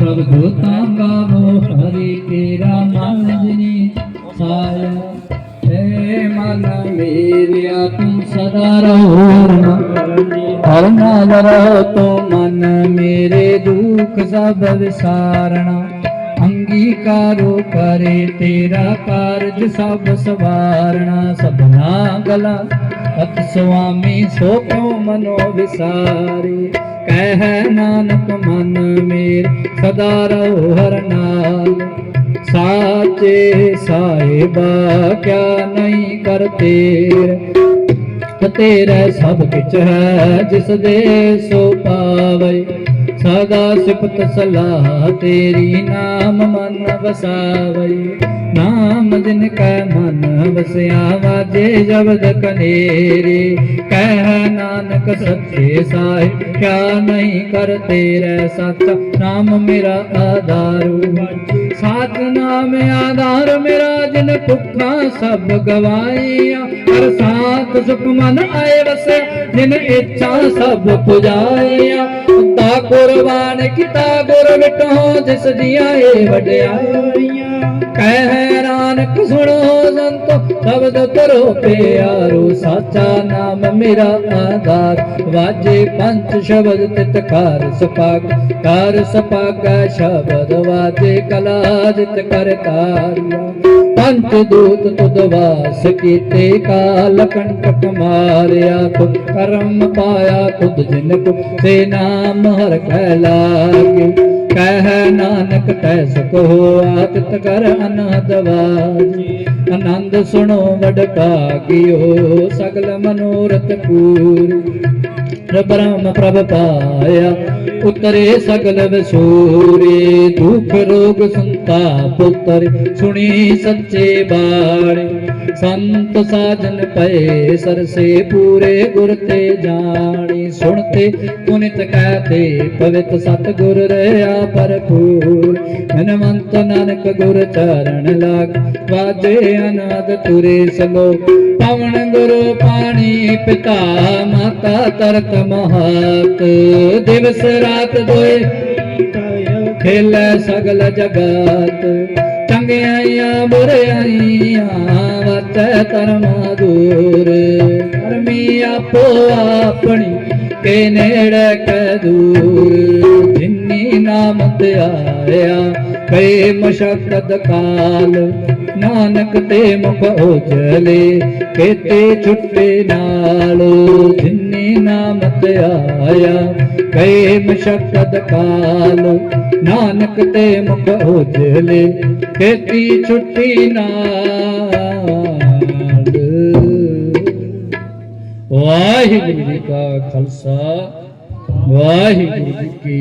ਪ੍ਰਭ ਦੂਤਾਂ ਗਾਵੋ ਹਰੀ ਤੇਰਾ ਮਨ ਜਿਨੀ ਸਾਇਆ। ਏ ਮਨ ਮੇਰਿਆ, ਤੂੰ ਸਦਾ ਰਹੋ ਹਰ ਨਜ਼ਰ ਤੋਂ ਮਨ ਮੇਰੇ ਦੁੱਖ ਸਭ ਵਿਸਾਰਣਾ। ਅੰਗੀਕਾਰੋ ਕਰੇ ਤੇਰਾ ਕਾਰਜ ਸਭ ਸਵਾਰਣਾ। ਸਭਨਾ ਗਲਾ ਅਤ ਸੁਆਮੀ ਸੋ ਕਿਉ ਮਨੋ ਵਿਸਾਰੇ। ਕਹਿ ਨਾਨਕ ਮਨ ਮੇਰ, ਸਦਾ ਰਹੋ ਹਰ ਨਾਲ ਸਾਚੇ ਸਾਹਿਬਾ, ਕਿਆ ਨਹੀਂ ਕਰਤੇ ਤੇਰਾ। ਸਭ ਕਿਛ ਹੈ, ਜਿਸ ਦੇ ਸੋ ਪਾਵੇ। ਸਦਾ ਸਿਫਤ ਸਲਾਹ ਤੇਰੀ ਨਾਮ ਮਨ ਵਸਾਵੇ। ਨਾਮ ਜਿਨ ਕੈ ਮਨ ਵਸਿਆ ਵਾਜੇ ਜਬਦ ਕਨੇਰੇ। ਕਹਿ ਨਾਨਕ ਸੱਚੇ ਸਾਹਿਬ, ਕਿਆ ਨਹੀਂ ਕਰ ਤੇਰੇ ਸੱਚ? ਨਾਮ ਮੇਰਾ ਆਧਾਰੂ ਸਾਚ ਨਾਮ ਆਧਾਰ ਮੇਰਾ, ਜਿਨ ਭੁੱਖਾਂ ਸਭ ਗਵਾਈਆਂ। ਹਰ ਸਾਥ ਸੁਖ ਮਨ ਆਏ ਵਸੇ, ਜਿਨ ਇੱਛਾ ਸਭ ਪੁਜਾਈਆਂ। ਤਾ ਕੁਰਬਾਨ ਕੀਤਾ ਗੁਰ ਮਿਟੋ, ਜਿਸ ਦੀਆਂ ਏ ਵਡਿਆਈਆਂ। ਕਹਿ ਨਾਨਕ ਸੁਣੋ ਸੰਤੋ, ਸ਼ਬਦ ਕਰੋ ਪਿਆਰੋ, ਸਾਚਾ ਨਾਮ ਮੇਰਾ ਆਧਾਰ। ਵਾਜੇ ਪੰਜ ਸ਼ਬਦ ਤਿਤ ਕਰ ਸਪਾਗ ਕਰ ਸ਼ਬਦ ਵਾਜੇ ਕਲਾ ਜਿਤ ਤਾਰਿਆ। ਪੰਜ ਦੂਤ ਤੁਧ ਕੀਤੇ ਕਾਲ ਕੰਟਕ ਮਾਰਿਆ ਤੁਧ ਕਰਮ ਪਾਇਆ ਤੁਧ ਜਿਨ ਕੋ ਸੇ ਨਾਮ ਹਰ ਕਹਿ ਲਾਗੇ। ਕਹਿ ਨਾਨਕ ਤੈ ਸਕੋ, ਆਤਿਤ ਕਰ ਅਨਹਦ ਵਾਜੀ। ਆਨੰਦ ਸੁਣੋ ਵਡ ਸਗਲ ਮਨੋਰਥ ਪੂਰੀ ਬ੍ਰਹਮ ਪ੍ਰਭ ਪਾਇਆ, ਉਤਰੇ ਸਗਲ ਵਿਸੂਰੇ। ਦੁਖ ਰੋਗ ਸੰਤਾਪ ਉਤਰ, ਸੁਣੀ ਸੱਚੇ ਬਾਣੀ। ਸੰਤ ਸਾਜਨ ਪਏ ਸਰਸੇ, ਪੂਰੇ ਗੁਰ ਤੇ ਜਾਣੀ। ਸੁਣਤੇ ਪੁਨਿਤ ਕਹਤੇ ਪਵਿੱਤ ਸਤ ਗੁਰ ਰਹਾ ਭਰਪੂਰ। ਮਨਵੰਤ ਨਾਨਕ ਗੁਰ ਚਰਨ ਲਾਗ, ਵਾਜੇ ਅਨਾਦ ਤੁਰੇ ਸਲੋ ਪਵਨ ਗੁਰੂ ਪਾਣੀ ਪਿਤਾ, ਮਾਤਾ ਤਰਤ ਮਹਾਤ। ਦਿਵਸ ਰਾਤ ਦੋਏ ਖੇਲੇ ਸਗਲ ਜਗਾਤ। ਚੰਗਿਆਈਆਂ, ਬੁਰਿਆਈਆਂ ਵਤੈ ਧਰਮਾ ਦੂਰ। ਧਰਮੀ ਆਪੋ ਆਪਣੀ, ਕੇ ਨੇੜੇ ਕੈ ਦੂਰ। ਜਿਨੀ ਆਇਆ। ਕਈ ਮਸ਼ਕਤ ਕਾਲ, ਨਾਨਕ ਤੇ ਮੁਖ ਉਜਲੇ, ਕੇਤੇ ਛੁੱਟੇ ਨਾਲ ਜਿਨੀ ਨਾਮ ਤੇ ਆਇਆ। ਕਈ ਮਸ਼ਕਤ ਕਾਲ, ਨਾਨਕ ਤੇ ਮੁਖ ਉਜਲੇ, ਕੇਤੀ ਛੁੱਟੀ ਨਾਲ। ਵਾਹਿਗੁਰੂ ਜੀ ਕਾ ਖਾਲਸਾ, ਵਾਹਿਗੁਰੂ ਜੀ ਕੀ